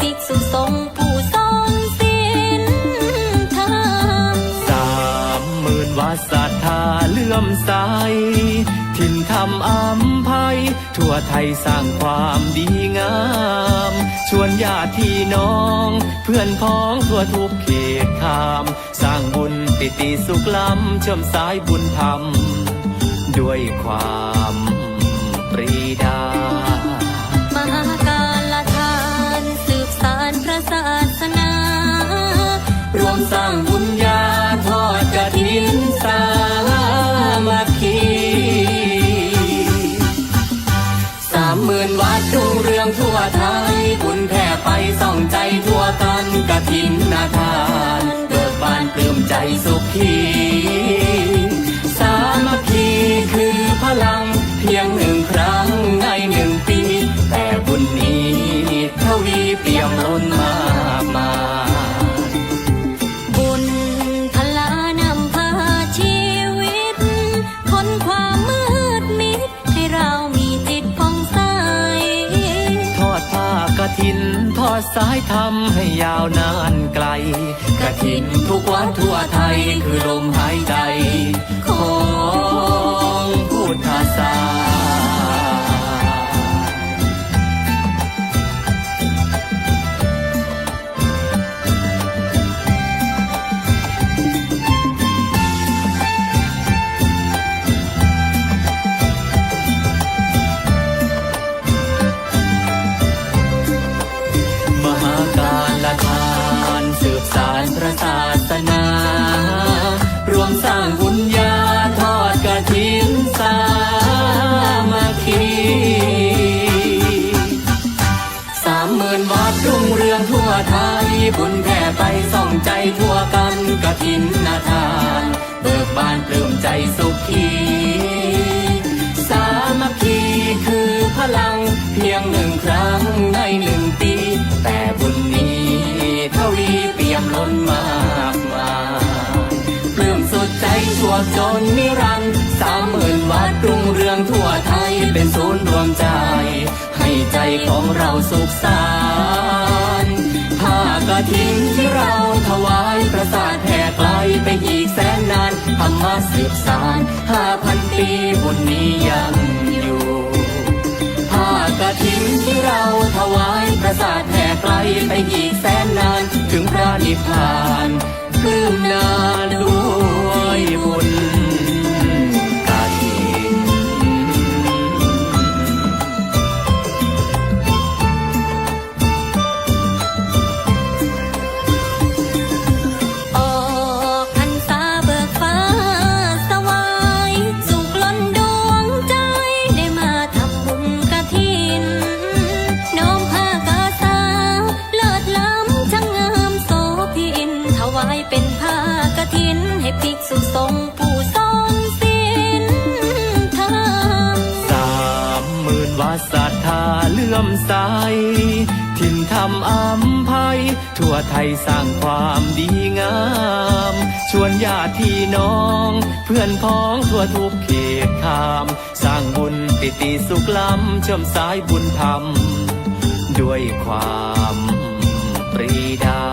ภิกงผู้ทงศีลธรรมสามหมื่นวาศรัาเลื่อมสถิ่นธรรอัมภัทั่วไทยสร้างความดีงาม ชวนญาติพี่น้อง เพื่อนพ้องทั่วทุกเขตคาม สร้างบุญปิติสุขล้ำเชื่อมสายบุญธรรม ด้วยความ ทาน เบิกบานปลื้มใจสุขี สายธรรมให้ยาวนานไกลกระถินทุกวันทั่วไทยคือลมหายใจ สืบสารพระศาสนา รวมสร้างบุญญาทอดกระถินสามัคคีสามหมื่นวัดรุ่งเรืองทั่วไทยบุญแผ่ไปส่องใจทั่วกันกฐินนาทาน เบิกบานปลื้มใจสุขีสามัคคีคือพลังเพียงหนึ่งครั้ง ของเราสุขสานผ้ากฐินที่เราถวายประสาทแผ่ไกลไปอีกแสนนานธรรมะสืบสารห้าพันปีบุญนี้ยังอยู่ผ้ากฐินที่เราถวายประสาทแผ่ไกลไปอีกแสนนานถึงพระนิพพานปลื้มนาด้ ศรัทธาเลื่อมใสถิ่นธรรมอัมภัย ทั่วไทยสร้างความดีงาม ชวนญาติพี่น้อง เพื่อนพ้องทั่วทุกเขตขาม สร้างบุญปิติสุขล้ำเชื่อมสายบุญธรรม ด้วยความปรีดา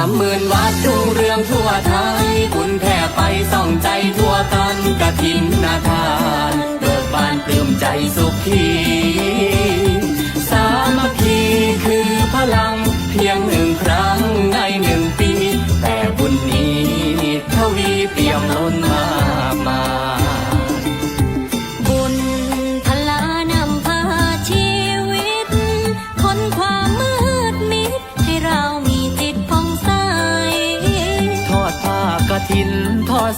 ามหมื่นวัดรุ่งเรืองทั่วไทยบุญแผ่ไปส่องใจทั่วกันกระถินนาทานเบิกบานปลื้มใจสุขี สามัคคีคือพลัง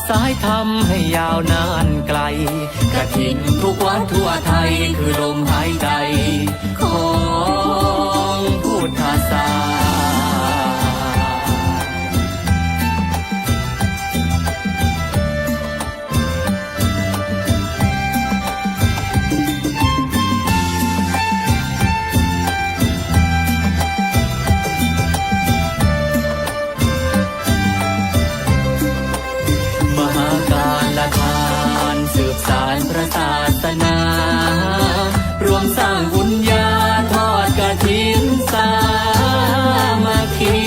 สายธรรมให้ยาวนานไกล กระถินทุกวันทั่วไทยคือลมหายใจของ บุญญาทอดกระถินสามัคคี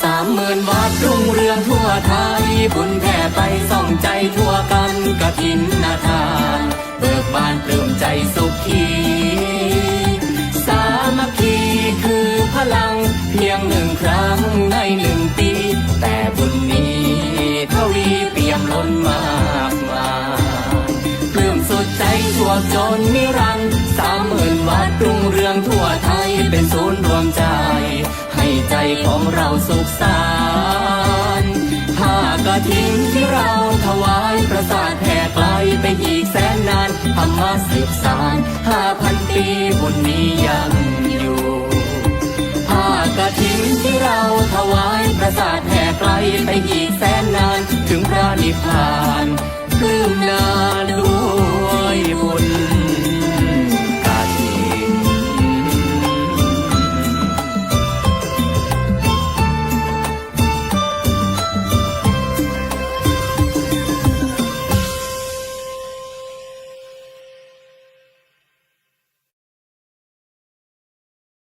สามหมื่นวัดรุ่งเรืองทั่วไทยบุญแผ่ไปส่องใจทั่วกันกระถินนาทาน เบิกบานเติมใจสุขีสามัคคีคือพลังเพียงหนึ่งครั้งในหนึ่งปี แต่บุญนี้ทวีเปี่ยมล้นมา ใจชั่วจนนิรันดร์สามหมื่นวัดรุ่งเรืองทั่วไทยเป็นศูนย์รวมใจ ให้ใจของเราสุขสานผ้ากฐินที่เราถวายประสาทแผ่ไกลไปอีกแสนนานธรรมะสืบสานห้าพันปีบุญนี้ยังอยู่ผ้ากฐินที่เราถวายประสาทแห่ไกลไปอีกแสนนานถึงพระนิพพานปลื้มนาด้วยบุญ